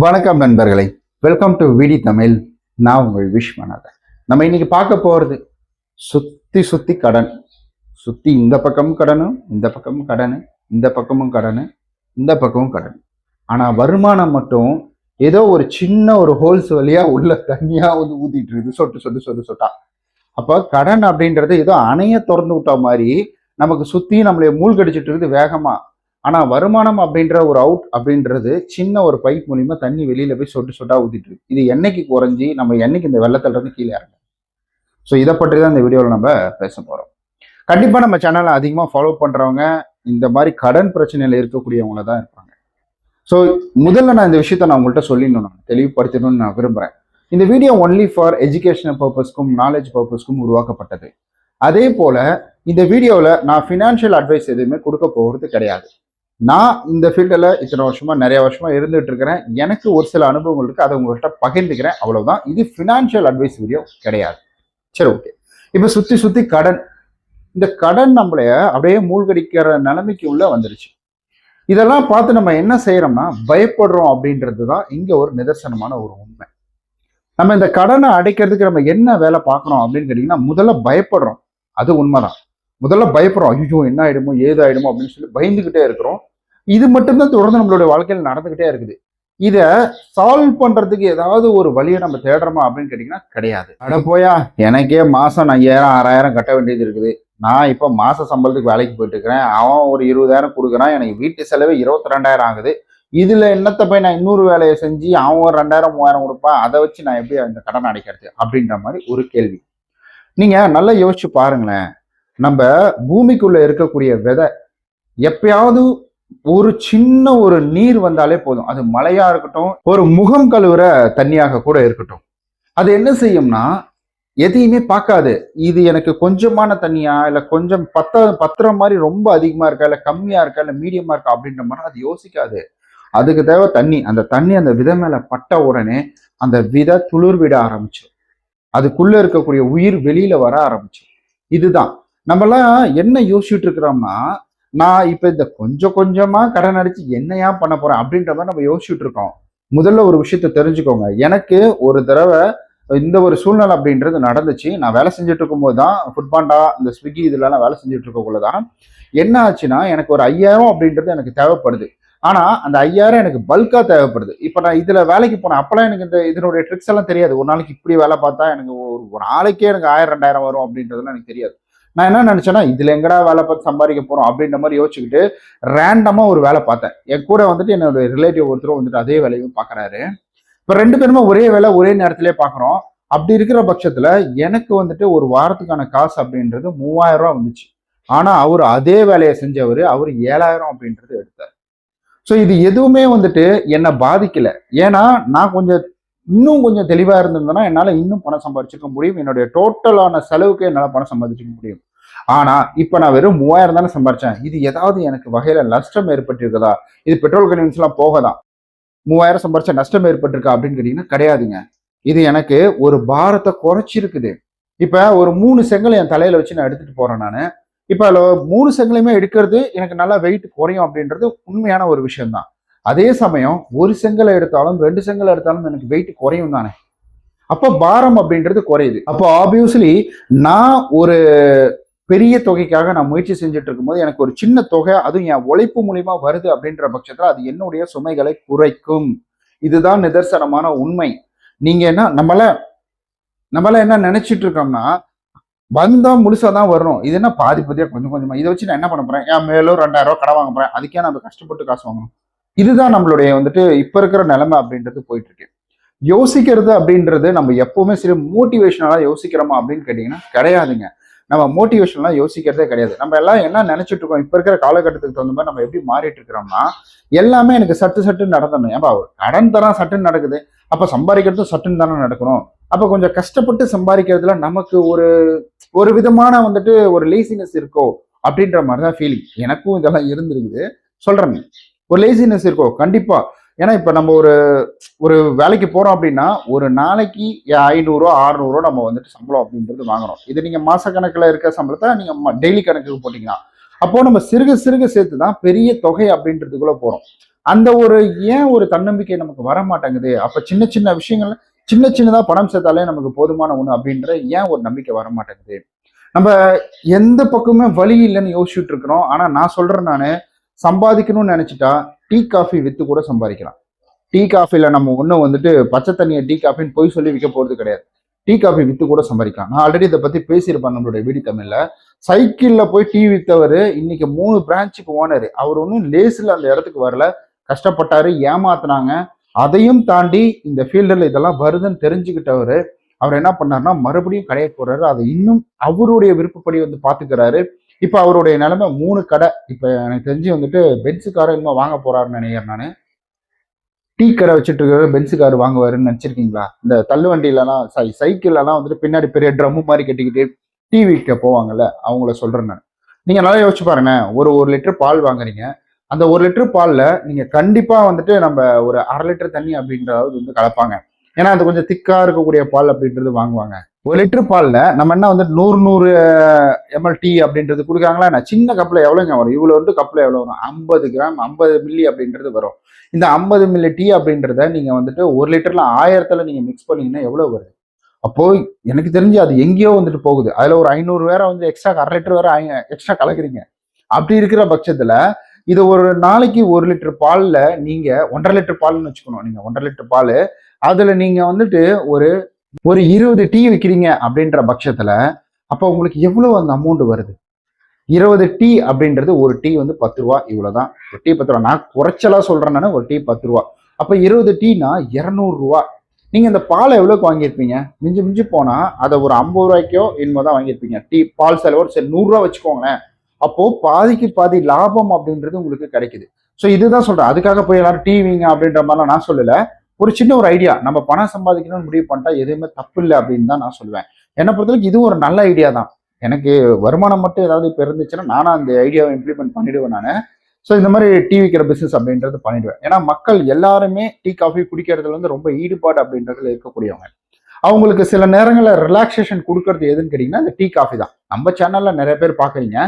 வணக்கம் நண்பர்களை. Welcome to விடி தமிழ் நான் உங்கள் விஸ்வநாதன் நம்ம இன்னைக்கு பார்க்க போகிறது சுத்தி சுத்தி கடன். சுத்தி இந்த பக்கமும் கடனும் இந்த பக்கமும் கடன் இந்த பக்கமும் கடன் இந்த பக்கமும் கடன். ஆனால் வருமானம் மட்டும் ஏதோ ஒரு சின்ன ஒரு ஹோல்ஸ் வழியாக உள்ள தண்ணியாக வந்து ஊத்திட்டு இருக்குது. சொட்டு சொட்டு சொட்டு சொட்டா. அப்போ கடன் அப்படின்றது ஏதோ அணைய திறந்து விட்ட மாதிரி நமக்கு சுற்றி நம்மளை மூழ்கடிச்சிட்டு இருக்குது வேகமாக ஆனால் வருமானம் அப்படின்ற ஒரு அவுட் அப்படின்றது சின்ன ஒரு பைப் மூலிமா தண்ணி வெளியில் போய் சொட்டு சொட்டா ஊற்றிட்டு இருக்கு. இது என்னைக்கு குறைஞ்சி நம்ம என்னைக்கு இந்த வெள்ளத்துல இருந்து கீழே இறங்க ஸோ இதை பற்றி தான் இந்த வீடியோவில் நம்ம பேச போகிறோம் கண்டிப்பாக நம்ம சேனலை அதிகமாக ஃபாலோ பண்ணுறவங்க இந்த மாதிரி கடன் பிரச்சனையில் இருக்கக்கூடியவங்கள தான் இருப்பாங்க. ஸோ முதல்ல நான் இந்த விஷயத்த நான் உங்கள்கிட்ட சொல்லிடணும் நான். தெளிவுபடுத்தணும்னு நான் விரும்புகிறேன் இந்த வீடியோ ஒன்லி ஃபார் எஜுகேஷனல் பர்பஸ்க்கும் நாலேஜ் பர்பஸ்க்கும் உருவாக்கப்பட்டது. அதே போல் இந்த வீடியோவில் நான் ஃபினான்ஷியல் அட்வைஸ் எதுவுமே கொடுக்க போகிறது கிடையாது. நான் இந்த ஃபீல்டில் இத்தனை வருஷமாக நிறைய வருஷமாக இருந்துகிட்டு இருக்கிறேன். எனக்கு ஒரு சில அனுபவங்கள் இருக்குது அதை உங்கள்கிட்ட பகிர்ந்துக்கிறேன். அவ்வளோதான் இது ஃபினான்ஷியல் அட்வைஸ் வீடியோ கிடையாது. சரி ஓகே இப்போ சுற்றி சுற்றி கடன். இந்த கடன் நம்மளைய அப்படியே மூழ்கடிக்கிற நிலைமைக்கு உள்ள வந்துருச்சு. இதெல்லாம் பார்த்து நம்ம என்ன செய்கிறோம்னா பயப்படுறோம் அப்படின்றது தான் இங்கே ஒரு நிதர்சனமான ஒரு உண்மை. நம்ம இந்த கடனை அடைக்கிறதுக்கு நம்ம என்ன வேலை பார்க்குறோம் அப்படின்னு கேட்டிங்கன்னா முதல்ல பயப்படுறோம். அது உண்மைதான். முதல்ல பயப்படுறோம். ஐயோ என்ன ஆகிடுமோ ஏது ஆகிடுமோ அப்படின்னு சொல்லி பயந்துக்கிட்டே இருக்கிறோம். இது மட்டும்தான் தொடர்ந்து நம்மளுடைய வாழ்க்கையில் நடந்துகிட்டே இருக்குது. இதை சால்வ் பண்றதுக்கு ஏதாவது ஒரு வழியை நம்ம தேடுறோமா அப்படின்னு கேட்டீங்கன்னா கிடையாது. அட போயா எனக்கே மாசம் ஐயாயிரம் ஆறாயிரம் கட்ட வேண்டியது இருக்குது. நான் இப்போ மாச சம்பளத்துக்கு வேலைக்கு போயிட்டு இருக்கிறேன். அவன் ஒரு இருபதாயிரம் கொடுக்குறான். எனக்கு வீட்டு செலவு இருபத்தி ரெண்டாயிரம் ஆகுது. இதுல என்னத்தை போய் நான் இன்னொரு வேலையை செஞ்சு அவன் ஒரு ரெண்டாயிரம் மூவாயிரம் கொடுப்பான்? அதை வச்சு நான் எப்படி அந்த கடன் அடைக்கிறது? அப்படின்ற மாதிரி ஒரு கேள்வி. நீங்க நல்லா யோசிச்சு பாருங்களேன். நம்ம பூமிக்குள்ள இருக்கக்கூடிய விதை எப்பயாவது ஒரு சின்ன ஒரு நீர் வந்தாலே போதும். அது மழையா இருக்கட்டும் ஒரு முகம் கழுவுற தண்ணியாக கூட இருக்கட்டும். அது என்ன செய்யும்னா எதையுமே பார்க்காது. இது எனக்கு கொஞ்சமான தண்ணியா இல்ல கொஞ்சம் பத்த பத்துற மாதிரி ரொம்ப அதிகமா இருக்கா இல்ல கம்மியா இருக்கா இல்ல மீடியமா இருக்கா அப்படின்ற மாதிரி அது யோசிக்காது. அதுக்கு தேவை தண்ணி. அந்த தண்ணி அந்த விதை மேல பட்ட உடனே அந்த விதை துளிர் விட ஆரம்பிச்சு அதுக்குள்ள இருக்கக்கூடிய உயிர் வெளியில வர ஆரம்பிச்சு இதுதான். நம்மலாம் என்ன யோசிச்சுட்டு இருக்கிறோம்னா நான் இப்ப இந்த கொஞ்சம் கொஞ்சமா கடன் அடிச்சு என்னையா பண்ண போறேன் அப்படின்ற மாதிரி நம்ம யோசிச்சுட்டு இருக்கோம். முதல்ல ஒரு விஷயத்த தெரிஞ்சுக்கோங்க. எனக்கு ஒரு தடவை இந்த ஒரு சூழ்நிலை அப்படின்றது நடந்துச்சு. நான் வேலை செஞ்சுட்டு இருக்கும்போது தான் ஃபுட்பாண்டா இந்த ஸ்விக்கி இதுலலாம் வேலை செஞ்சுட்டு இருக்கக்குள்ள தான் என்ன ஆச்சுன்னா எனக்கு ஒரு ஐயாயிரம் அப்படின்றது எனக்கு தேவைப்படுது. ஆனா அந்த ஐயாயிரம் எனக்கு பல்காக தேவைப்படுது. இப்போ நான் இதுல வேலைக்கு போனேன் அப்பெல்லாம் எனக்கு இந்த இதனுடைய ட்ரிக்ஸ் எல்லாம் தெரியாது. ஒரு நாளைக்கு இப்படி வேலை பார்த்தா எனக்கு ஒரு ஒரு நாளைக்கே எனக்கு ஆயிரம் ரெண்டாயிரம் வரும் அப்படின்றதுலாம் எனக்கு தெரியாது. நான் என்ன நினைச்சேன்னா இதுல எங்கடா வேலை பார்த்து சம்பாதிக்க போறோம் அப்படின்ற மாதிரி யோசிச்சுக்கிட்டு ரேண்டமா ஒரு வேலை பார்த்தேன். என் கூட வந்துட்டு என்னோட ரிலேட்டிவ் ஒருத்தரும் வந்துட்டு அதே வேலையும் பாக்குறாரு இப்ப ரெண்டு பேருமே ஒரே வேலை ஒரே நேரத்திலே பாக்குறோம் அப்படி இருக்கிற பட்சத்துல எனக்கு வந்துட்டு ஒரு வாரத்துக்கான காசு அப்படின்றது மூவாயிரம் ரூபா வந்துச்சு. ஆனா அவர் அதே வேலையை செஞ்சவர் அவர் ஏழாயிரம் அப்படின்றது எடுத்தார். ஸோ இது எதுவுமே வந்துட்டு என்னை பாதிக்கல. ஏன்னா நான் கொஞ்சம் இன்னும் கொஞ்சம் தெளிவாக இருந்திருந்தேன்னா என்னால் இன்னும் பணம் சம்பாதிச்சிருக்க முடியும். என்னுடைய டோட்டலான செலவுக்கு என்னால் பணம் சம்பாதிச்சிக்க முடியும். ஆனால் இப்போ நான் வெறும் மூவாயிரம் தானே சம்பாரிச்சேன் இது ஏதாவது எனக்கு வகையில் நஷ்டம் ஏற்பட்டிருக்குதா? இது பெட்ரோல் கன்வீன்ஸ் போகதான் மூவாயிரம் சம்பாரிச்சா நஷ்டம் ஏற்பட்டிருக்கா அப்படின்னு கேட்டிங்கன்னா கிடையாதுங்க. இது எனக்கு ஒரு பாரத்தை குறைச்சிருக்குது. இப்போ ஒரு மூணு செங்கல் என் தலையில் வச்சு நான் எடுத்துட்டு போகிறேன் நான். இப்போ அதில் மூணு செங்கலையுமே எடுக்கிறது எனக்கு நல்லா வெயிட் குறையும் அப்படின்றது உண்மையான ஒரு விஷயம் தான் அதே சமயம் ஒரு செங்கலை எடுத்தாலும் ரெண்டு செங்கலை எடுத்தாலும் எனக்கு வெயிட் குறையும் தானே? அப்போ பாரம் அப்படின்றது குறையுது. அப்போ ஆப்வியஸ்லி நான் ஒரு பெரிய தொகைக்காக நான் முயற்சி செஞ்சுட்டு இருக்கும்போது எனக்கு ஒரு சின்ன தொகை அதுவும் என் உழைப்பு மூலியமா வருது அப்படின்ற பட்சத்தில் அது என்னுடைய சுமைகளை குறைக்கும். இதுதான் நிதர்சனமான உண்மை. நீங்க என்ன நம்மள நம்மள என்ன நினைச்சிட்டு இருக்கோம்னா வந்தா முழுசா தான் வரணும். இது என்ன பாதி பாதியா கொஞ்சம் கொஞ்சமா இதை வச்சு நான் என்ன பண்ண போறேன்? என் மேலும் ரெண்டாயிரம் ரூபாய் கடை வாங்க போறேன். அதுக்கே நம்ம கஷ்டப்பட்டு காசு வாங்கணும். இதுதான் நம்மளுடைய வந்துட்டு இப்ப இருக்கிற நிலைமை அப்படின்றது போயிட்டு இருக்கு யோசிக்கிறது அப்படின்றது நம்ம எப்பவுமே சரி மோட்டிவேஷனலா யோசிக்கிறோமா அப்படின்னு கேட்டீங்கன்னா கிடையாதுங்க. நம்ம மோட்டிவேஷன்லாம் யோசிக்கிறதே கிடையாது. நம்ம எல்லாம் என்ன நினைச்சிட்டு இருக்கோம்? இப்ப இருக்கிற காலகட்டத்துக்கு தகுந்த மாதிரி நம்ம எப்படி மாறிட்டு இருக்கிறோம்னா எல்லாமே எனக்கு சட்டு சட்டுன்னு நடந்தணும் ஏன்பா ஒரு கடன் தரம் சட்டுன்னு நடக்குது. அப்ப சம்பாதிக்கிறதும் சட்டுன்னு தானே நடக்கணும். அப்ப கொஞ்சம் கஷ்டப்பட்டு சம்பாதிக்கிறதுல நமக்கு ஒரு ஒரு விதமான வந்துட்டு ஒரு லேசினஸ் இருக்கோ அப்படின்ற மாதிரி தான் ஃபீலிங் எனக்கும் இதெல்லாம் இருந்திருக்குது. சொல்றேன். ஒரு லேசினஸ் இருக்கோ கண்டிப்பா. ஏன்னா இப்ப நம்ம ஒரு ஒரு வேலைக்கு போறோம் அப்படின்னா ஒரு நாளைக்கு ஐநூறுரூவா அறுநூறுவா நம்ம வந்துட்டு சம்பளம் அப்படின்றது வாங்குறோம். இது நீங்க மாச கணக்குல இருக்க சம்பளத்தை நீங்க டெய்லி கணக்குக்கு போட்டீங்கன்னா அப்போ நம்ம சிறுக சிறுக சேர்த்து தான் பெரிய தொகை அப்படின்றதுக்குள்ள போறோம். அந்த ஒரு ஏன் ஒரு தன்னம்பிக்கை நமக்கு வர மாட்டேங்குது அப்ப சின்ன சின்ன விஷயங்கள் சின்ன சின்னதா பணம் சேர்த்தாலே நமக்கு போதுமான ஒண்ணு அப்படின்ற ஏன் ஒரு நம்பிக்கை வர மாட்டேங்குது நம்ம எந்த பக்கமே வழி இல்லைன்னு யோசிச்சுட்டு இருக்கிறோம். ஆனா நான் சொல்றேன் நானு சம்பாதிக்கணும்னு நினைச்சிட்டா டீ காஃபி வித்து கூட சம்பாதிக்கலாம். டீ காஃபில நம்ம ஒன்றும் வந்துட்டு பச்சை தண்ணியை டீ காஃபின்னு போய் சொல்லி விற்க போறது கிடையாது. டீ காஃபி வித்து கூட சம்பாதிக்கலாம். நான் ஆல்ரெடி இதை பத்தி பேசியிருப்பேன் நம்மளுடைய வீடு தமிழ்ல. சைக்கிள்ல போய் டீ வித்தவர் இன்னைக்கு மூணு பிரான்ச்சுக்கு ஓனர். அவர் ஒன்றும் லேசில் அந்த இடத்துக்கு வரல. கஷ்டப்பட்டாரு ஏமாத்தினாங்க. அதையும் தாண்டி இந்த ஃபீல்டில் இதெல்லாம் வருதுன்னு தெரிஞ்சுக்கிட்டவர் அவர் என்ன பண்ணாருன்னா மறுபடியும் கடையை போடுறாரு அதை இன்னும் அவருடைய விருப்பப்படி வந்து பாத்துக்கிறாரு இப்போ அவருடைய நிலைமை மூணு கடை. இப்போ எனக்கு தெரிஞ்சு வந்துட்டு பென்ஸு காரை இன்னும் வாங்க போறாருன்னு நினைக்கிறேன் நான். டீ கடை வச்சுட்டு இருக்கிற பென்ஸு கார் வாங்குவாருன்னு நினச்சிருக்கீங்களா? இந்த தள்ளு வண்டியிலலாம் சை சைக்கிள்லலாம் வந்துட்டு பின்னாடி பெரிய ட்ரம்மு மாதிரி கட்டிக்கிட்டு டீ விற்க போவாங்கல்ல அவங்கள சொல்கிறேன் நான். நீங்கள் நல்லா யோசிச்சு பாருங்க ஒரு ஒரு லிட்டர் பால் வாங்குறீங்க. அந்த ஒரு லிட்டர் பால்ல நீங்கள் கண்டிப்பாக வந்துட்டு நம்ம ஒரு அரை லிட்டர் தண்ணி அப்படின்றது வந்து கலப்பாங்க. ஏன்னா அது கொஞ்சம் திக்காக இருக்கக்கூடிய பால் அப்படின்றது வாங்குவாங்க. ஒரு லிட்டர் பால்ல நம்ம என்ன வந்து நூறு நூறு எம்எல் டீ அப்படின்றது கொடுக்குறாங்களா? நான் சின்ன கப்பில் எவ்வளோங்க வரும்? இவ்வளோ வந்து கப்பில் எவ்வளோ வரும்? ஐம்பது கிராம் ஐம்பது மில்லி அப்படின்றது வரும். இந்த ஐம்பது மில்லி டீ அப்படின்றத நீங்கள் வந்துட்டு ஒரு லிட்டரில் ஆயிரத்தில் நீங்கள் மிக்ஸ் பண்ணீங்கன்னா எவ்வளோ வருது? அப்போது எனக்கு தெரிஞ்சு அது எங்கேயோ வந்துட்டு போகுது. அதில் ஒரு ஐநூறு வேற வந்து எக்ஸ்ட்ரா அரை லிட்டர் வேற எக்ஸ்ட்ரா கலக்குறீங்க. அப்படி இருக்கிற பட்சத்தில் இது ஒரு நாளைக்கு ஒரு லிட்டர் பால்ல நீங்கள் ஒன்றரை லிட்டர் பால்னு வச்சுக்கணும். நீங்கள் ஒன்றரை லிட்டர் பால். அதில் நீங்கள் வந்துட்டு ஒரு ஒரு இருபது டீ விற்கிறீங்க அப்படின்ற பட்சத்தில் அப்போ உங்களுக்கு எவ்வளோ அந்த அமௌண்ட் வருது? இருபது டீ அப்படின்றது ஒரு டீ வந்து பத்து ரூபா இவ்வளவுதான். ஒரு டீ பத்து ரூபா. நான் குறைச்சலாக சொல்கிறேன்னா ஒரு டீ பத்து ரூபா. அப்போ இருபது டீனா இரநூறுவா நீங்கள் இந்த பாலை எவ்வளோக்கு வாங்கியிருப்பீங்க? மிஞ்சி மிஞ்சி போனால் அதை ஒரு ஐம்பது ரூபாய்க்கோ என்னமோ தான் வாங்கியிருப்பீங்க. டீ பால் செலவு சரி நூறுரூவா வச்சுக்கோங்களேன். அப்போது பாதிக்கு பாதி லாபம் அப்படின்றது உங்களுக்கு கிடைக்குது. ஸோ இதுதான் சொல்கிறேன் அதுக்காக போய் எல்லாரும் டிவிங்க அப்படின்ற மாதிரிலாம் நான் சொல்லலை. ஒரு சின்ன ஒரு ஐடியா நம்ம பணம் சம்பாதிக்கணும்னு முடிவு பண்ணிட்டா எதுவுமே தப்பு இல்லை அப்படின்னு தான் நான் சொல்லுவேன். என்னை பொறுத்தவரைக்கும் இதுவும் ஒரு நல்ல ஐடியா தான். எனக்கு வருமானம் மட்டும் ஏதாவது இப்போ இருந்துச்சுன்னா நானும் அந்த ஐடியாவை இம்ப்ளிமெண்ட் பண்ணிடுவேன் நான். ஸோ இந்த மாதிரி டீ விற்கிற பிஸ்னஸ் அப்படின்றது பண்ணிடுவேன். ஏன்னா மக்கள் எல்லாருமே டீ காஃபி குடிக்கிறதுல வந்து ரொம்ப ஈடுபாடு அப்படின்றதுல இருக்கக்கூடியவங்க. அவங்களுக்கு சில நேரங்களில் ரிலாக்ஸேஷன் கொடுக்கறது எதுன்னு கேட்டிங்கன்னா இந்த டீ காஃபி தான். நம்ம சேனலில் நிறைய பேர் பார்க்குறீங்க.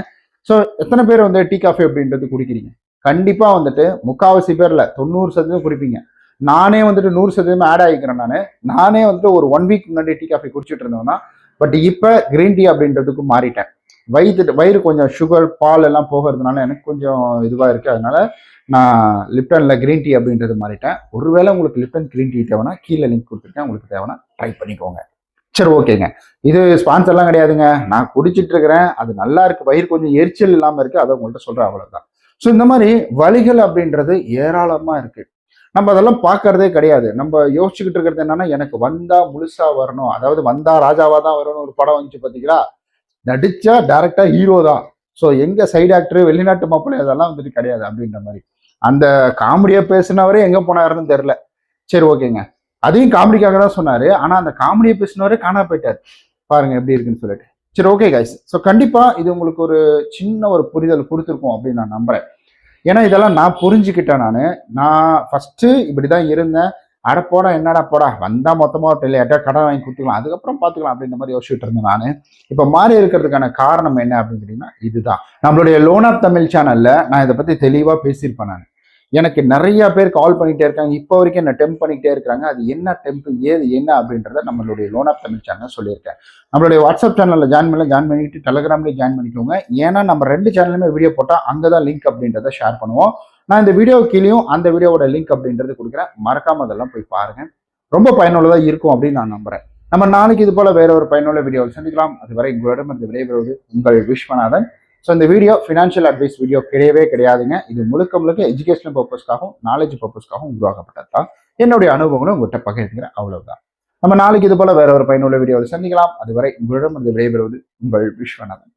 ஸோ எத்தனை பேர் வந்து டீ காஃபி அப்படின்றது குடிக்கிறீங்க? கண்டிப்பாக வந்துட்டு முக்காவாசி பேரில் தொண்ணூறு சதவீதம் குடிப்பீங்க. நானே வந்துட்டு நூறு சதவீதம் ஆட் ஆகிக்கிறேன் நான். நானே வந்துட்டு ஒரு ஒன் வீக் முன்னாடி டீ காஃபி குடிச்சிட்டு இருந்தேன்னா பட் இப்போ கிரீன் டீ அப்படின்றதுக்கு மாறிட்டேன். வயிற்று வயிறு கொஞ்சம் சுகர் பால் எல்லாம் போகிறதுனால எனக்கு கொஞ்சம் இதுவாக இருக்குது அதனால நான் லிப்டனில் கிரீன் டீ அப்படின்றது மாறிட்டேன். ஒருவேளை உங்களுக்கு லிப்டன் கிரீன் டீ தேவைன்னா கீழே லிங்க் கொடுத்துருக்கேன். உங்களுக்கு தேவைன்னா ட்ரை பண்ணிக்கோங்க. சரி ஓகேங்க. இது ஸ்பான்சர்லாம் கிடையாதுங்க. நான் குடிச்சிட்டு இருக்கிறேன். அது நல்லா இருக்கு. வயிறு கொஞ்சம் எரிச்சல் இல்லாமல் இருக்கு. அதை உங்கள்கிட்ட சொல்கிறேன் அவ்வளோதான் ஸோ இந்த மாதிரி வழிகள் அப்படின்றது ஏராளமாக இருக்குது நம்ம அதெல்லாம் பார்க்கறதே கிடையாது. நம்ம யோசிச்சுக்கிட்டு இருக்கிறது என்னன்னா எனக்கு வந்தா முழுசா வரணும். அதாவது வந்தா ராஜாவா தான் வரணும் ஒரு படம் வந்துச்சு பார்த்தீங்களா நடிச்சா டேரக்டா ஹீரோ தான். ஸோ எங்க சைடு ஆக்டர் வெளிநாட்டு மாப்பிள்ளை அதெல்லாம் வந்துட்டு கிடையாது அப்படின்ற மாதிரி. அந்த காமெடியா பேசினவரே எங்க போனாருன்னு தெரில சரி ஓகேங்க. அதையும் காமெடிக்காக தான் சொன்னாரு. ஆனா அந்த காமெடியை பேசினவரே காணா போயிட்டார். பாருங்க எப்படி இருக்குன்னு சொல்லிட்டு. சரி ஓகே கைஸ் ஸோ கண்டிப்பா இது உங்களுக்கு ஒரு சின்ன ஒரு புரிதல் கொடுத்துருக்கோம் அப்படின்னு நான் நம்புறேன். ஏன்னா இதெல்லாம் நான் புரிஞ்சுக்கிட்டேன் நான். நான் ஃபர்ஸ்ட்டு இப்படி தான் இருந்தேன். அட போடா என்னடா போடா? வந்தால் மொத்தமாக இல்லையாட்டா கடன் வாங்கி கொடுத்துக்கலாம். அதுக்கப்புறம் பார்த்துக்கலாம் அப்படின்ற மாதிரி யோசிச்சுட்டு இருந்தேன் நான். இப்போ மாறி இருக்கிறதுக்கான காரணம் என்ன அப்படின்னு கேட்டிங்கன்னா இதுதான். நம்மளுடைய லோன் ஆஃப் தமிழ் சேனலில் நான் இதை பற்றி தெளிவாக பேசியிருப்பேன் நான். எனக்கு நிறைய பேர் கால் பண்ணிட்டே இருக்காங்க. இப்போ வரைக்கும் என்ன டெம்ப் பண்ணிக்கிட்டே இருக்கிறாங்க. அது என்ன டெம்ப் ஏது என்ன அப்படின்றத நம்மளுடைய லோன் ஆஃப் தமிழ் சேனல் சொல்லியிருக்கேன். நம்மளுடைய வாட்ஸ்அப் சேனலில் ஜாயின் பண்ணல ஜாயின் பண்ணிட்டு டெலகிராம்லேயே ஜாயின் பண்ணிக்கோங்க. ஏன்னா நம்ம ரெண்டு சேனலுமே வீடியோ போட்டால் அங்கே தான் லிங்க் அப்படின்றத ஷேர் பண்ணுவோம். நான் இந்த வீடியோ கீழேயும் அந்த வீடியோவோட லிங்க் அப்படின்றது கொடுக்குறேன். மறக்காம அதெல்லாம் போய் பாருங்க. ரொம்ப பயனுள்ளதாக இருக்கும் அப்படின்னு நான் நம்புறேன். நம்ம நாளைக்கு இது போல வேற ஒரு பயனுள்ள வீடியோவில் சந்திக்கலாம். அதுவரை உங்களிடம் இருந்து விடைபெறுவது உங்கள் விஸ்வநாதன். ஸோ இந்த வீடியோ ஃபினான்ஷியல் அட்வைஸ் வீடியோ கிடையவே கிடையாதுங்க. இது முழுக்க முழுக்க எஜுகேஷனல் பர்பஸ்க்காகவும் நாலேஜ் பர்பஸ்க்காகவும் உருவாக்கப்பட்டது தான் என்னுடைய அனுபவங்களும் உங்கள்கிட்ட பகிர்ந்துக்கிறேன். அவ்வளவுதான். நம்ம நாளைக்கு இது போல வேற ஒரு பயனுள்ள வீடியோவில் சந்திக்கலாம். அதுவரை உங்களிடம் இருந்து விடைபெறுவது உங்கள் விஸ்வநாதன்.